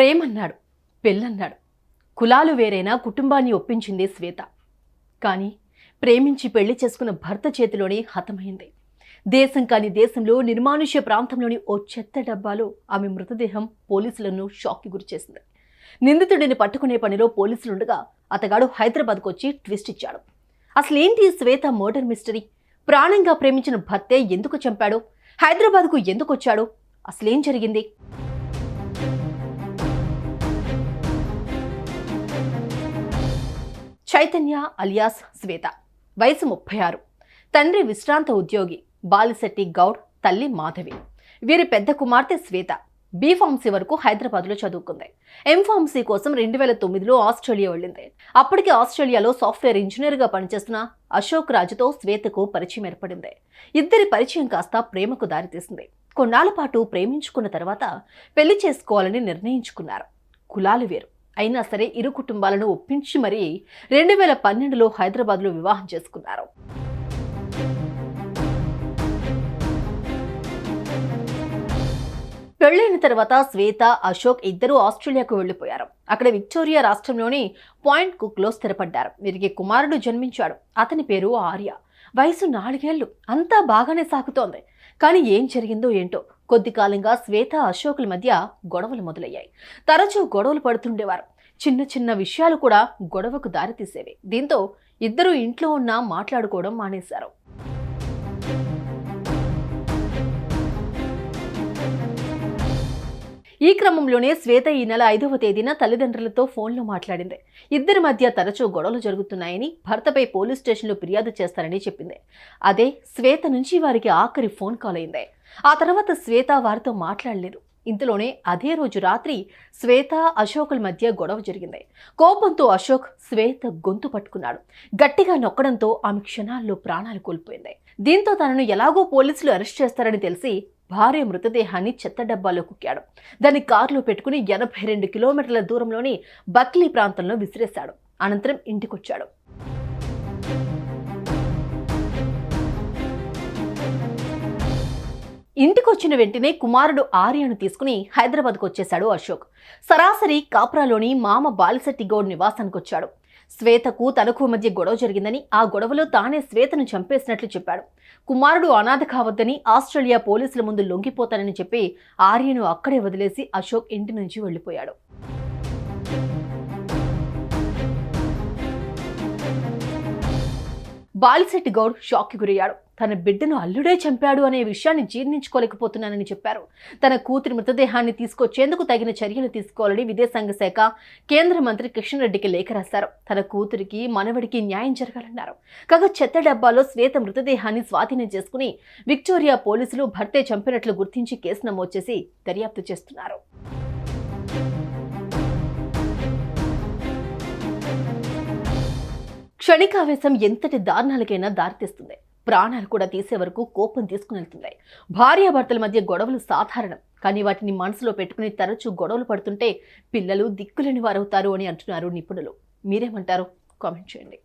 ప్రేమన్నాడు పెళ్ళన్నాడు. కులాలు వేరైనా కుటుంబాన్ని ఒప్పించింది శ్వేత. కానీ ప్రేమించి పెళ్ళి చేసుకున్న భర్త చేతిలోనే హతమైంది. దేశం కాని దేశంలో నిర్మానుష్య ప్రాంతంలోని ఓ చెత్త డబ్బాలో ఆమె మృతదేహం పోలీసులను షాక్కి గురిచేసింది. నిందితుడిని పట్టుకునే పనిలో పోలీసులుండగా అతగాడు హైదరాబాద్కు వచ్చి ట్విస్ట్ ఇచ్చాడు. అసలేంటి శ్వేత మర్డర్ మిస్టరీ? ప్రాణంగా ప్రేమించిన భర్తే ఎందుకు చంపాడు? హైదరాబాద్కు ఎందుకు వచ్చాడు? అసలేం జరిగింది? చైతన్య అలియాస్ శ్వేత. వయసు ముప్పై ఆరు. తండ్రి విశ్రాంత ఉద్యోగి బాలిశెట్టి గౌడ్ తల్లి మాధవి. వీరి పెద్ద కుమార్తె శ్వేత. బీ ఫార్మసీ వరకు హైదరాబాద్లో చదువుకుంది. ఎం ఫార్మసీ కోసం రెండు వేల తొమ్మిదిలో ఆస్ట్రేలియా వెళ్ళింది. అప్పటికి ఆస్ట్రేలియాలో సాఫ్ట్వేర్ ఇంజనీర్గా పనిచేస్తున్న అశోక్ రాజుతో శ్వేతకు పరిచయం ఏర్పడింది. ఇద్దరి పరిచయం కాస్త ప్రేమకు దారితీసింది. కొన్నాళ్ళ పాటు ప్రేమించుకున్న తర్వాత పెళ్ళి చేసుకోవాలని నిర్ణయించుకున్నారు. కులాలు వేరు. అయినా సరే ఇరు కుటుంబాలను ఒప్పించి మరీ రెండు వేల పన్నెండులో హైదరాబాద్లో వివాహం చేసుకున్నారు. పెళ్ళైన తర్వాత శ్వేత అశోక్ ఇద్దరూ ఆస్ట్రేలియాకు వెళ్ళిపోయారు అక్కడ విక్టోరియా రాష్ట్రంలోని పాయింట్ కుక్లో స్థిరపడ్డారు. వీరికి కుమారుడు జన్మించాడు. అతని పేరు ఆర్య. వయసు నాలుగేళ్ళు అంతా బాగానే సాగుతోంది. కానీ ఏం జరిగిందో ఏంటో కొద్ది కాలంగా శ్వేత అశోకుల మధ్య గొడవలు మొదలయ్యాయి. తరచూ గొడవలు పడుతుండేవారు. చిన్న చిన్న విషయాలు కూడా గొడవకు దారితీసేవి. దీంతో ఇద్దరు ఇంట్లో ఉన్నా మాట్లాడుకోవడం మానేశారు. ఈ క్రమంలోనే శ్వేత ఈ నెల ఐదవ తేదీన తల్లిదండ్రులతో ఫోన్లో మాట్లాడింది. ఇద్దరి మధ్య తరచూ గొడవలు జరుగుతున్నాయని భర్తపై పోలీస్ స్టేషన్లో ఫిర్యాదు చేస్తారని చెప్పింది. అదే శ్వేత నుంచి వారికి ఆఖరి ఫోన్ కాల్ అయింది. ఆ తర్వాత శ్వేత వారితో మాట్లాడలేదు. ఇంతలోనే అదే రోజు రాత్రి శ్వేత అశోకుల మధ్య గొడవ జరిగింది. కోపంతో అశోక్ శ్వేత గొంతు పట్టుకున్నాడు. గట్టిగా నొక్కడంతో ఆమె క్షణాల్లో ప్రాణాలు కోల్పోయింది. దీంతో తనను ఎలాగో పోలీసులు అరెస్ట్ చేస్తారని తెలిసి భార్య మృతదేహాన్ని చెత్త డబ్బాలో కుక్కాడు. దాన్ని కారులో పెట్టుకుని ఎనభై రెండు కిలోమీటర్ల దూరంలోని బక్లీ ప్రాంతంలో విసిరేశాడు. అనంతరం ఇంటికొచ్చాడు. ఇంటికొచ్చిన వెంటనే కుమారుడు ఆర్యను తీసుకుని హైదరాబాద్కు వచ్చేశాడు అశోక్. సరాసరి కాప్రాలోని మామ బాలిశెట్టి గౌడ్ నివాసానికి వచ్చాడు శ్వేతకు తనకు మధ్య గొడవ జరిగిందని ఆ గొడవలో తానే శ్వేతను చంపేసినట్లు చెప్పాడు. కుమారుడు అనాథ కావద్దని ఆస్ట్రేలియా పోలీసుల ముందు లొంగిపోతానని చెప్పి ఆర్యను అక్కడే వదిలేసి అశోక్ ఇంటి నుంచి వెళ్ళిపోయాడు. బాలిశెట్టి గౌడ్ షాక్కి గురయ్యాడు. తన బిడ్డను అల్లుడే చంపాడు అనే విషయాన్ని జీర్ణించుకోలేకపోతున్నానని చెప్పారు. తన కూతురి మృతదేహాన్ని తీసుకొచ్చేందుకు తగిన చర్యలు తీసుకోవాలని విదేశాంగ శాఖ కేంద్ర మంత్రి కిషన్ రెడ్డికి లేఖ రాశారు. తన కూతురికి మనవడికి న్యాయం జరగాలన్నారు. కాగా చెత్త డబ్బాలో శ్వేత మృతదేహాన్ని స్వాధీనం చేసుకుని విక్టోరియా పోలీసులు భర్తే చంపినట్లు గుర్తించి కేసు నమోదు చేసి దర్యాప్తు చేస్తున్నారు. క్షణికావేశం ఎంతటి దారుణాలకైనా దారితీస్తుంది. ప్రాణాలు కూడా తీసే వరకు కోపం తీసుకుని వెళ్తుంది భార్యాభర్తల మధ్య గొడవలు సాధారణం. కానీ వాటిని మనసులో పెట్టుకుని తరచూ గొడవలు పడుతుంటే పిల్లలు దిక్కులేని వారవుతారు అని అంటున్నారు నిపుణులు. మీరేమంటారు? కామెంట్ చేయండి.